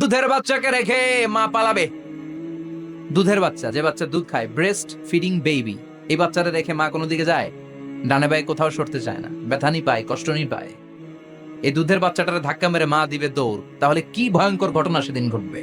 দুধের বাচ্চাকে রেখে মা পালাবে। দুধের বাচ্চা, যে বাচ্চা দুধ খায় ব্রেস্ট ফিডিং বেবি এই বাচ্চাটা রেখে মা কোনো দিকে যায়? ডানে বাই কোথাও সরতে চায় না ব্যথানি পায়, কষ্ট কষ্টনি পায়। এই দুধের বাচ্চাটার ধাক্কা মেরে মা দিবে দৌড়, তাহলে কি ভয়ঙ্কর ঘটনা সেদিন ঘটবে?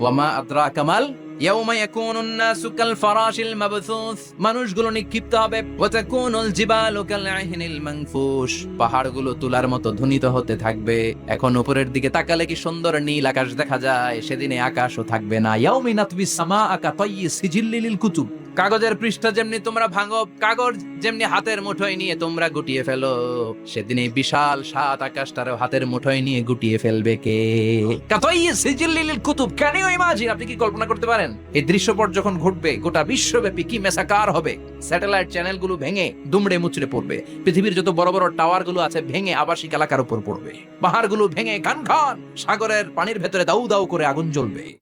ওয়ামা আদ্রা কামাল হতে থাকবে। এখন উপরের দিকে তাকালে কি সুন্দর নীল আকাশ দেখা যায়? সেদিনে থাকবে না। কুতুব। কাগজের পৃষ্ঠা যেমনি তোমরা ভাঙো, কাগজ যেমনি হাতের মুঠোয় নিয়ে তোমরা গুটিয়ে ফেলো। সেদিন এই বিশাল সাত আকাশটারও হাতের মুঠোয় নিয়ে গুটিয়ে ফেলবে কে? কাতাইয়ে কুতুব। ইমাজিন আপনি কি কল্পনা করতে পারেন? এই দৃশ্যপট যখন ঘটবে, গোটা বিশ্বব্যাপী কি মেসাকার হবে? স্যাটেলাইট চ্যানেলগুলো ভেঙে দুমড়ে মুচড়ে পড়বে। পৃথিবীর যত বড় বড় টাওয়ারগুলো আছে, ভেঙে আবাসিক এলাকার উপর পড়বে। পাহাড়গুলো ভেঙে খান খান সাগরের পানির ভেতরে দাউ দাউ করে আগুন জ্বলবে।